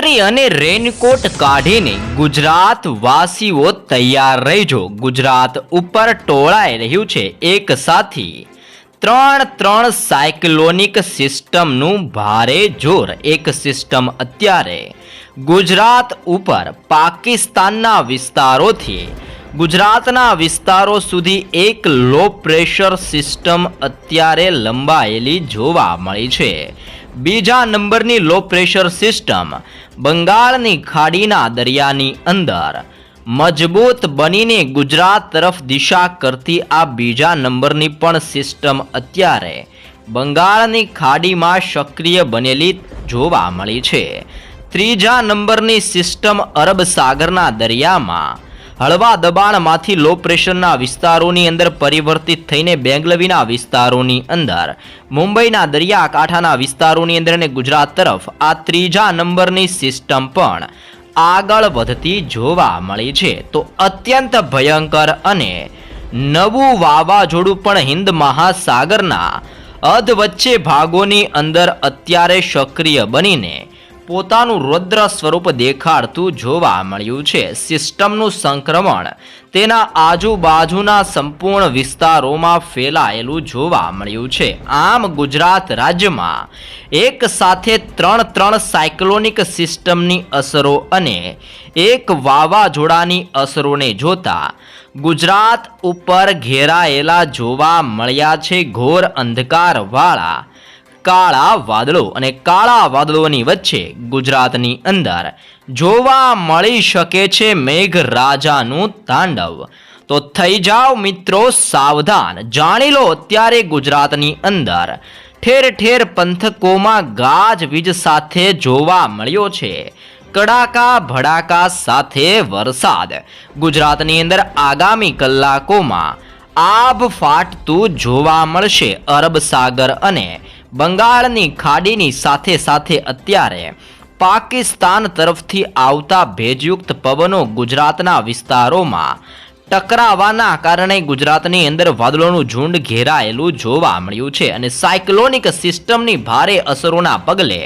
છત્રી અને રેનકોટ કાઢીને ગુજરાત વાસીઓ તૈયાર રહેજો. ગુજરાત ઉપર ટોળાઈ રહ્યું છે એક સાથી. ત્રણ ત્રણ સાયક્લોનિક સિસ્ટમનું ભારે જોર. એક સિસ્ટમ અત્યારે ગુજરાત ઉપર પાકિસ્તાનના વિસ્તારોથી. ગુજરાતના વિસ્તારો સુધી એક લો પ્રેશર સિસ્ટમ અત્યારે લંબાયેલી જોવા મળી છે. બીજા નંબરની લો પ્રેશર સિસ્ટમ બંગાળની ખાડીના દરિયાની અંદર મજબૂત બનીને ગુજરાત તરફ દિશા કરતી આ બીજા નંબરની પણ સિસ્ટમ અત્યારે બંગાળની ખાડીમાં સક્રિય બનેલી જોવા મળી છે. ત્રીજા નંબરની સિસ્ટમ અરબ સાગરના દરિયામાં હળવા દબાણમાંથી લો પ્રેશરના વિસ્તારોની અંદર પરિવર્તિત થઈને બેંગલવીના વિસ્તારોની અંદર. મુંબઈના દરિયાકાંઠાના વિસ્તારોની અંદર અને ગુજરાત તરફ આ ત્રીજા નંબરની સિસ્ટમ પણ આગળ વધતી જોવા મળી છે. તો અત્યંત ભયંકર અને નવું વાવાઝોડું પણ હિન્દ મહાસાગરના અધ વચ્ચે ભાગોની અંદર અત્યારે સક્રિય બનીને પોતાનું રૌદ્ર સ્વરૂપ દેખાડતું જોવા મળ્યું છે. સિસ્ટમનું સંક્રમણ તેના આજુબાજુના સંપૂર્ણ વિસ્તારોમાં ફેલાયેલું જોવા મળ્યું છે. આમ ગુજરાત રાજ્યમાં એક સાથે ત્રણ ત્રણ સાયક્લોનિક સિસ્ટમની અસરો અને એક વાવાઝોડાની અસરોને જોતા ગુજરાત ઉપર ઘેરાયેલા જોવા મળ્યા છે. ઘોર અંધકારવાળા કાળા વાદળો અને કાળા વાદળોની વચ્ચે ગુજરાતની અંદર જોવા મળી શકે છે મેઘરાજાનું તાંડવ. તો થઈ જાઓ મિત્રો સાવધાન. જાણી લો અત્યારે ગુજરાતની અંદર ઠેર ઠેર પંથકોમાં ગાજવીજ સાથે જોવા મળ્યો છે. કડાકા ભડાકા સાથે વરસાદ. ગુજરાતની અંદર આગામી કલાકોમાં આભ ફાટતું જોવા મળશે અરબ સાગર અને બંગાળની ખાડીની સાથે સાથે અત્યારે પાકિસ્તાન તરફથી આવતા ભેજયુક્ત પવનો ગુજરાતના વિસ્તારોમાં ટકરાવાના કારણે ગુજરાતની અંદર વાદળોનું ઝુંડ ઘેરાયેલું જોવા મળ્યું છે અને સાયક્લોનિક સિસ્ટમની ભારે અસરોના પગલે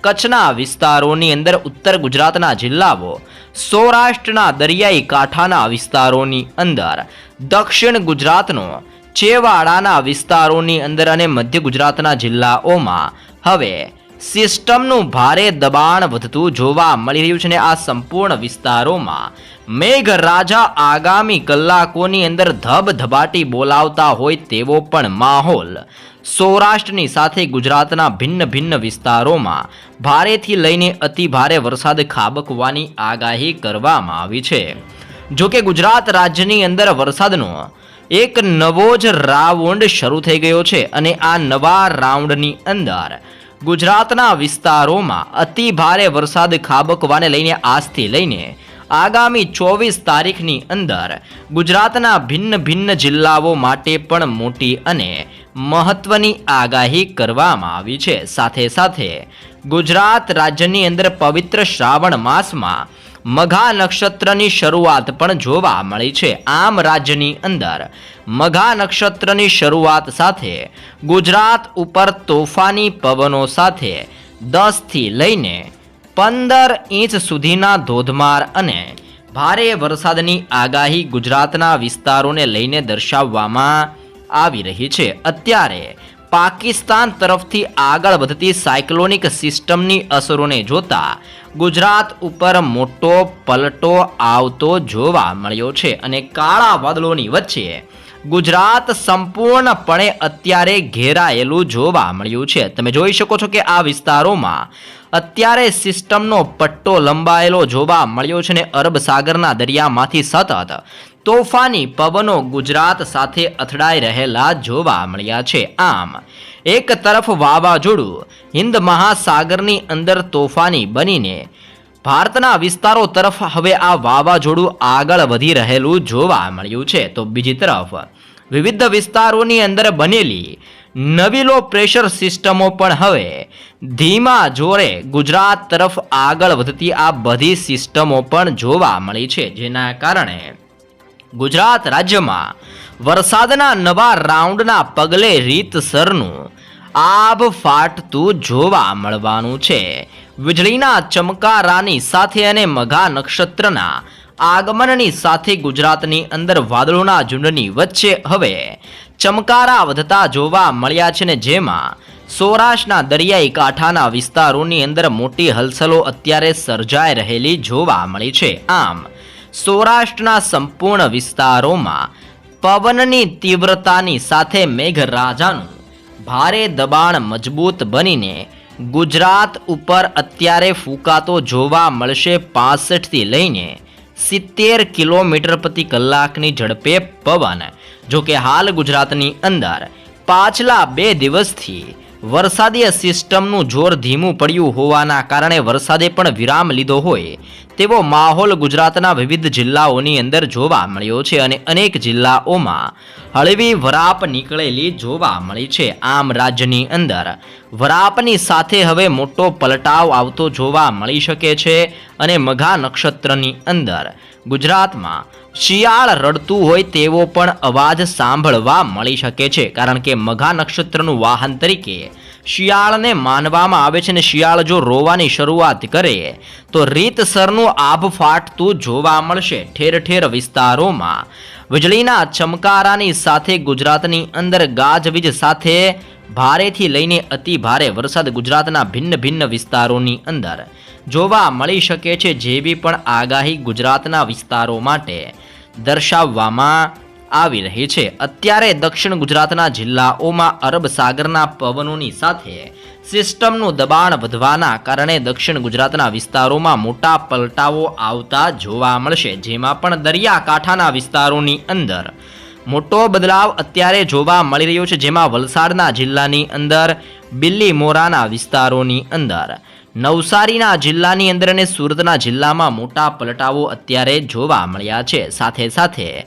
કચ્છના વિસ્તારોની અંદર ઉત્તર ગુજરાતના જિલ્લાઓ, સૌરાષ્ટ્રના દરિયાઈ કાંઠાના વિસ્તારોની અંદર દક્ષિણ ગુજરાતનો છેવાડાના વિસ્તારોની અંદર અને મધ્ય ગુજરાતના જિલ્લાઓમાં હવે સિસ્ટમનું ભારે દબાણ વધતું જોવા મળી રહ્યું છે અને આ સંપૂર્ણ વિસ્તારોમાં મેઘરાજા આગામી કલાકોની અંદર ધબધબાટી બોલાવતા હોય તેવો પણ માહોલ. સૌરાષ્ટ્રની સાથે ગુજરાતના ભિન્ન ભિન્ન વિસ્તારોમાં ભારેથી લઈને અતિ ભારે વરસાદ ખાબકવાની આગાહી કરવામાં આવી છે. જોકે ગુજરાત રાજ્યની અંદર વરસાદનો એક નવો જ રાઉન્ડ શરૂ થઈ ગયો છે અને આ નવા રાઉન્ડની અંદર ગુજરાતના વિસ્તારોમાં અતિ ભારે વરસાદ ખાબકવાને લઈને આજથી લઈને આગામી ચોવીસ તારીખની અંદર ગુજરાતના ભિન્ન ભિન્ન જિલ્લાઓ માટે પણ મોટી અને મહત્વની આગાહી કરવામાં આવી છે. સાથે સાથે ગુજરાત રાજ્યની અંદર પવિત્ર શ્રાવણ માસમાં મઘા નક્ષત્રની શરૂઆત પણ જોવા મળી છે આમ રાજ્યની અંદર. મઘા નક્ષત્રની શરૂઆત સાથે ગુજરાત ઉપર તોફાની પવનો સાથે દસથી લઈને પંદર ઇંચ સુધીના ધોધમાર અને ભારે વરસાદની આગાહી ગુજરાતના વિસ્તારોને લઈને દર્શાવવામાં આવી રહી છે. અત્યારે પાકિસ્તાન તરફથી આગળ વધતી સાયક્લોનિક સિસ્ટમની અસરોને જોતા ગુજરાત ઉપર મોટો પલટો આવતો જોવા મળ્યો છે અને કાળા વાદળોની વચ્ચે ગુજરાત સંપૂર્ણપણે અત્યારે ઘેરાયેલું જોવા મળ્યું છે. તમે જોઈ શકો છો કે આ વિસ્તારોમાં અત્યારે સિસ્ટમનો પટ્ટો લંબાયેલો જોવા મળ્યો છે ને અરબ સાગરના દરિયામાંથી સતત. તોફાની પવનો ગુજરાત સાથે અથડાઈ રહેલા જોવા મળ્યા છે આમ. એક તરફ વાવાઝોડું હિન્દ મહાસાગરની અંદર તોફાની બનીને ભારતના વિસ્તારો તરફ હવે આ વાવાઝોડું આગળ વધી રહેલું જોવા મળ્યું છે. તો બીજી તરફ વિવિધ વિસ્તારોની અંદર બનેલી નવી લો પ્રેશર સિસ્ટમો પણ હવે ધીમા જોરે ગુજરાત તરફ આગળ વધતી આ બધી સિસ્ટમો પણ જોવા મળી છે, જેના કારણે ગુજરાત રાજ્યમાં વરસાદના નવા રાઉન્ડના પગલે રીતસરનું આભ ફાટતું જોવા મળવાનું છે. વીજળીના ચમકારાની સાથે અને મઘા નક્ષત્રના આગમનની સાથે ગુજરાતની અંદર વાદળોના ઝુંડની વચ્ચે હવે ચમકારા વધતા જોવા મળ્યા છે ને જેમાં સૌરાષ્ટ્રના દરિયાઈ કાંઠાના વિસ્તારોની અંદર મોટી હલચલો અત્યારે સર્જાઈ રહેલી જોવા મળી છે. આમ, સૌરાષ્ટ્રના સંપૂર્ણ વિસ્તારોમાં પવનની તીવ્રતાની સાથે મેઘરાજાનું ભારે દબાણ મજબૂત બનીને ગુજરાત ઉપર અત્યારે ફૂંકાતો જોવા મળશે પાસઠથી લઈને સિત્તેર કિલોમીટર પ્રતિ કલાકની ઝડપે પવન. જો કે હાલ ગુજરાતની અંદર પાછલા બે દિવસથી વરસાદીય સિસ્ટમનું જોર ધીમું પડ્યું હોવાના કારણે વરસાદે પણ વિરામ લીધો હોય તેવો માહોલ ગુજરાતના વિવિધ જિલ્લાઓની અંદર જોવા મળ્યો છે અને અનેક જિલ્લાઓમાં હળવી વરાપ નીકળેલી જોવા મળી છે. આમ રાજ્યની અંદર વરાપની સાથે હવે મોટો પલટાવ આવતો જોવા મળી શકે છે અને મઘા નક્ષત્રની અંદર. ગુજરાતમાં શિયાળ રડતું હોય તેવો પણ અવાજ સાંભળવા મળી શકે છે, કારણ કે મઘા નક્ષત્રનું વાહન તરીકે શિયાળને માનવામાં આવે છે ને શિયાળ જો રોવાની શરૂઆત કરે, તો રીતસરનું આભ ફાટતું જોવા મળશે. ઠેર ઠેર વિસ્તારોમાં વીજળીના ચમકારાની સાથે ગુજરાતની અંદર ગાજવીજ સાથે ભારેથી લઈને અતિ ભારે વરસાદ ગુજરાતના ભિન્ન ભિન્ન વિસ્તારોની અંદર. જોવા મળી શકે છે જેવી પણ આગાહી ગુજરાતના વિસ્તારો માટે દર્શાવવામાં આવી રહી છે. અત્યારે દક્ષિણ ગુજરાતના જિલ્લાઓમાં અરબ સાગરના પવનોની સાથે સિસ્ટમનું દબાણ વધવાના કારણે દક્ષિણ ગુજરાતના વિસ્તારોમાં મોટા પલટાવો આવતા જોવા મળશે, જેમાં પણ દરિયાકાંઠાના વિસ્તારોની અંદર મોટો બદલાવ અત્યારે જોવા મળી રહ્યો છે, જેમાં વલસાડના જિલ્લાની અંદર, બિલ્લી મોરાના વિસ્તારોની અંદર. નવસારીના જિલ્લાની અંદર અને સુરતના જિલ્લામાં મોટા પલટાવો અત્યારે જોવા મળ્યા છે. સાથે સાથે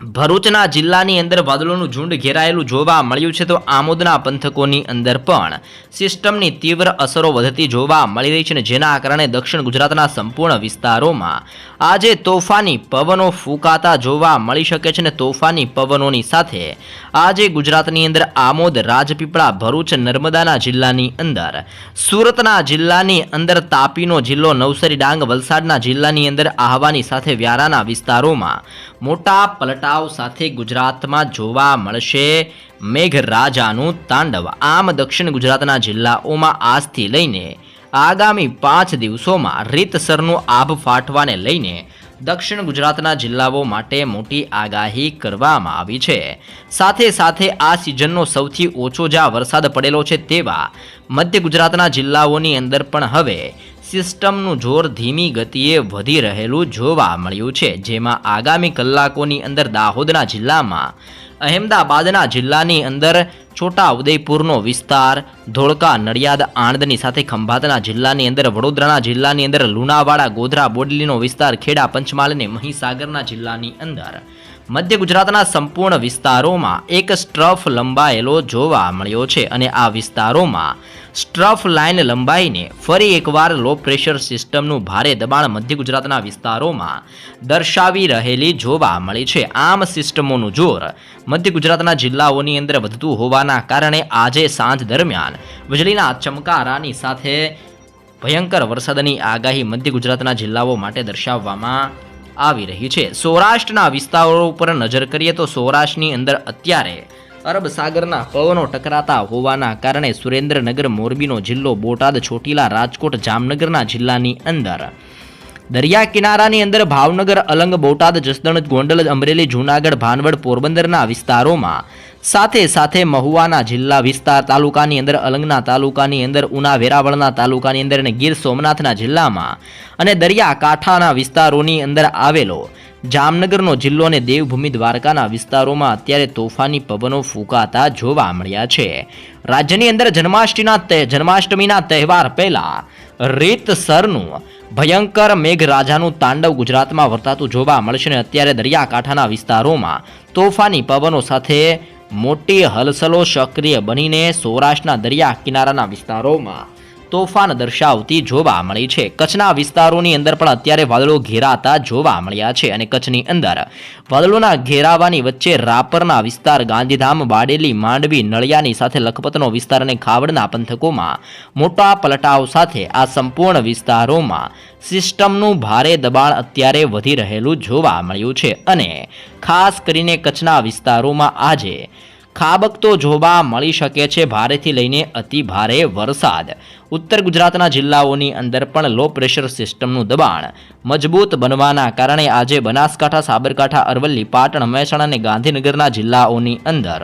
ભરૂચના જિલ્લાની અંદર વાદળોનું ઝુંડ ઘેરાયેલું જોવા મળ્યું છે, તો આમોદના પંથકોની અંદર પણ સિસ્ટમની તીવ્ર અસરો વધતી જોવા મળી રહી છે અને જેના કારણે દક્ષિણ ગુજરાતના સંપૂર્ણ વિસ્તારોમાં આજે તોફાની પવનો ફૂંકાતા જોવા મળી શકે છે ને તોફાની પવનોની સાથે આજે ગુજરાતની અંદર આમોદ, રાજપીપળા, ભરૂચ, નર્મદાના જિલ્લાની અંદર, સુરતના જિલ્લાની અંદર તાપીનો જિલ્લો, નવસારી, ડાંગ, વલસાડના જિલ્લાની અંદર આહવાની સાથે વ્યારાના વિસ્તારોમાં મોટા પલટાવ સાથે ગુજરાતમાં જોવા મળશે મેઘરાજાનું તાંડવ. આમ દક્ષિણ ગુજરાતના જિલ્લાઓમાં આજથી લઈને આગામી પાંચ દિવસોમાં રીતસરનું આભ ફાટવાને લઈને દક્ષિણ ગુજરાતના જિલ્લાઓ માટે મોટી આગાહી કરવામાં આવી છે. સાથે સાથે આ સિઝનનો સૌથી ઓછો જ્યાં વરસાદ પડેલો છે તેવા મધ્ય ગુજરાતના જિલ્લાઓની અંદર પણ હવે સિસ્ટમનું જોર ધીમી ગતિએ વધી રહેલું જોવા મળ્યું છે. જેમાં આગામી કલાકોની અંદર દાહોદના જિલ્લામાં અહેમદાબાદના જિલ્લાની અંદર છોટા ઉદયપુરનો વિસ્તાર, ધોળકા, નડિયાદ, આણંદની સાથે ખંભાતના જિલ્લાની અંદર, વડોદરાના જિલ્લાની અંદર, લુણાવાડા, ગોધરા, બોડલીનો વિસ્તાર, ખેડા, પંચમહાલ અને મહીસાગરના જિલ્લાની અંદર. મધ્ય ગુજરાતના સંપૂર્ણ વિસ્તારોમાં એક સ્ટ્રફ લંબાયેલો જોવા મળ્યો છે અને આ વિસ્તારોમાં સ્ટ્રફ લાઇન લંબાઈને ફરી એકવાર લો પ્રેશર સિસ્ટમનું ભારે દબાણ મધ્ય ગુજરાતના વિસ્તારોમાં દર્શાવી રહેલી જોવા મળી છે. આમ સિસ્ટમોનું જોર મધ્ય ગુજરાતના જિલ્લાઓની અંદર વધતું હોવાના કારણે આજે સાંજ દરમિયાન વીજળીના ચમકારાની સાથે ભયંકર વરસાદની આગાહી મધ્ય ગુજરાતના જિલ્લાઓ માટે દર્શાવવામાં આવી રહી છે. સૌરાષ્ટ્રના વિસ્તારો ઉપર નજર કરીએ તો સૌરાષ્ટ્રની અંદર અત્યારે અરબ સાગરના પવનો ટકરાતા હોવાના કારણે સુરેન્દ્રનગર, મોરબીનો જિલ્લો બોટાદ, ચોટીલા, રાજકોટ, જામનગરના જિલ્લાની અંદર. દરિયા કિનારાની અંદર ભાવનગર, અલંગ, બોટાદ જસદણ ગોંડલ, અમરેલી, જૂનાગઢ, ભાનવડ, પોરબંદરના વિસ્તારોમાં સાથે સાથે મહુવાના જિલ્લા વિસ્તાર તાલુકાની અંદર, અલંગના તાલુકાની અંદર, ઉના વેરાવળના તાલુકાની અંદર અને ગીર સોમનાથના જિલ્લામાં અને દરિયા કાંઠાના વિસ્તારોની અંદર આવેલો જામનગરનો જિલ્લો અને દેવભૂમિ દ્વારકાના વિસ્તારોમાં અત્યારે તોફાની પવનો ફૂંકાતા જોવા મળ્યા છે. રાજ્યની અંદર જન્માષ્ટમીના જન્માષ્ટમીના તહેવાર પહેલા રીતસરનું ભયંકર મેઘરાજાનું તાંડવ ગુજરાતમાં વર્તાતું જોવા મળશે અને અત્યારે દરિયાકાંઠાના વિસ્તારોમાં તોફાની પવનો સાથે મોટી હલસલો સક્રિય બનીને સૌરાષ્ટ્રના દરિયા કિનારાના વિસ્તારોમાં તોફાન દર્શાવતી જોવા મળી છે. કચ્છના વિસ્તારોની અંદર પણ અત્યારે વાદળો ઘેરાતા જોવા મળ્યા છે અને કચ્છની અંદર વાદળોના ઘેરાવાની વચ્ચે રાપરના વિસ્તાર, ગાંધીધામ બાડેલી માંડવી, નળિયાની સાથે લખપતનો વિસ્તાર અને ખાવડના પંથકોમાં મોટા પલટાવ સાથે આ સંપૂર્ણ વિસ્તારોમાં સિસ્ટમનું ભારે દબાણ અત્યારે વધી રહેલું જોવા મળ્યું છે અને ખાસ કરીને કચ્છના વિસ્તારોમાં આજે ખાબકતો જોવા મળી શકે છે. ભારેથી લઈને અતિ ભારે વરસાદ ઉત્તર ગુજરાતના જિલ્લાઓની અંદર પણ લો પ્રેશર સિસ્ટમનું દબાણ મજબૂત બનવાના કારણે આજે બનાસકાંઠા, સાબરકાંઠા, અરવલ્લી, પાટણ, મહેસાણા અને ગાંધીનગરના જિલ્લાઓની અંદર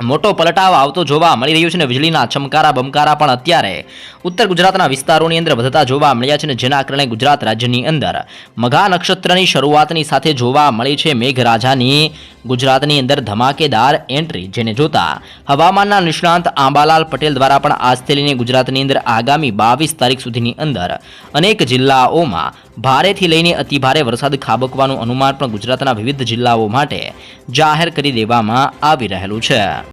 મોટો પલટાવ આવતો જોવા મળી રહ્યો છે અને વીજળીના ચમકારા બમકારા પણ અત્યારે ઉત્તર ગુજરાતના વિસ્તારોની અંદર વધતા જોવા મળ્યા છે અને જેના કારણે ગુજરાત રાજ્યની અંદર મઘા નક્ષત્રની શરૂઆતની સાથે જોવા મળી છે મેઘરાજાની ગુજરાતની અંદર ધમાકેદાર એન્ટ્રી, જેને જોતા હવામાનના નિષ્ણાંત આંબાલાલ પટેલ દ્વારા પણ આજથી લઈને ગુજરાતની અંદર આગામી બાવીસ તારીખ સુધીની અંદર અનેક જિલ્લાઓમાં ભારેથી લઈને અતિભારે વરસાદ ખાબકવાનું અનુમાન પણ ગુજરાતના વિવિધ જિલ્લાઓ માટે જાહેર કરી દેવામાં આવી રહેલું છે.